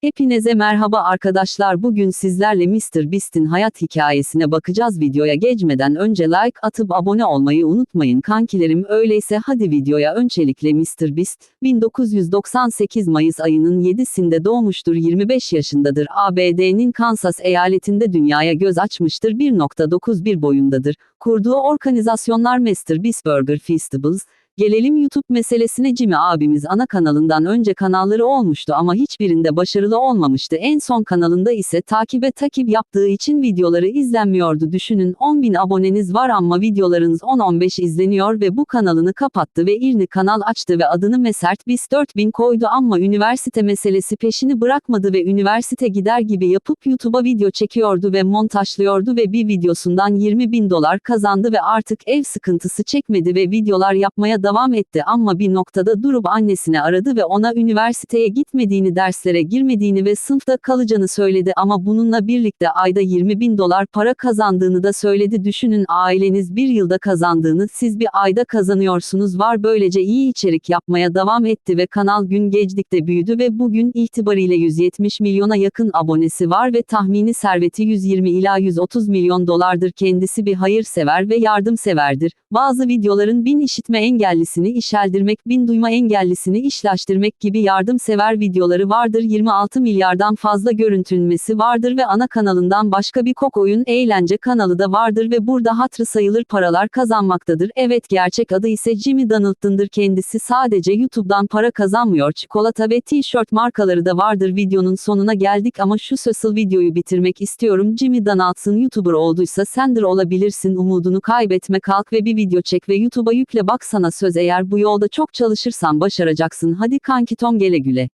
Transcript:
Hepinize merhaba arkadaşlar bugün sizlerle Mr. Beast'in hayat hikayesine bakacağız videoya geçmeden önce like atıp abone olmayı unutmayın kankilerim öyleyse hadi videoya öncelikle Mr. Beast 1998 Mayıs ayının 7'sinde doğmuştur 25 yaşındadır ABD'nin Kansas eyaletinde dünyaya göz açmıştır 1.91 boyundadır kurduğu organizasyonlar Mr. Beast Burger Festivals Gelelim YouTube meselesine Jimmy abimiz ana kanalından önce kanalları olmuştu ama hiçbirinde başarılı olmamıştı. En son kanalında ise takibe takip yaptığı için videoları izlenmiyordu. Düşünün 10.000 aboneniz var ama videolarınız 10-15 izleniyor ve bu kanalını kapattı ve irini kanal açtı ve adını Mesert Bis 4000 koydu ama üniversite meselesi peşini bırakmadı ve üniversite gider gibi yapıp YouTube'a video çekiyordu ve montajlıyordu ve bir videosundan 20 bin dolar kazandı ve artık ev sıkıntısı çekmedi ve videolar yapmaya devam etti ama bir noktada durup annesini aradı ve ona üniversiteye gitmediğini, derslere girmediğini ve sınıfta kalacağını söyledi ama bununla birlikte ayda 20 bin dolar para kazandığını da söyledi. Düşünün aileniz bir yılda kazandığını siz bir ayda kazanıyorsunuz var böylece iyi içerik yapmaya devam etti ve kanal gün geçtikçe büyüdü ve bugün itibariyle 170 milyona yakın abonesi var ve tahmini serveti 120 ila 130 milyon dolardır. Kendisi bir hayırsever ve yardımseverdir. Bazı videoların bin işitme engellisini işeldirmek, bin duyma engellisini işlaştırmak gibi yardımsever videoları vardır. 26 milyardan fazla görüntülenmesi vardır ve ana kanalından başka bir kok oyun eğlence kanalı da vardır ve burada hatırı sayılır paralar kazanmaktadır. Evet gerçek adı ise Jimmy Donald'ındır. Kendisi sadece YouTube'dan para kazanmıyor. Çikolata ve tişört markaları da vardır. Videonun sonuna geldik ama şu sosyal videoyu bitirmek istiyorum. Jimmy Donaldson YouTuber olduysa sendir olabilirsin. Umudunu kaybetme kalk ve bir video çek ve YouTube'a yükle baksana söz eğer bu yolda çok çalışırsan başaracaksın. Hadi kanki Tom gele güle.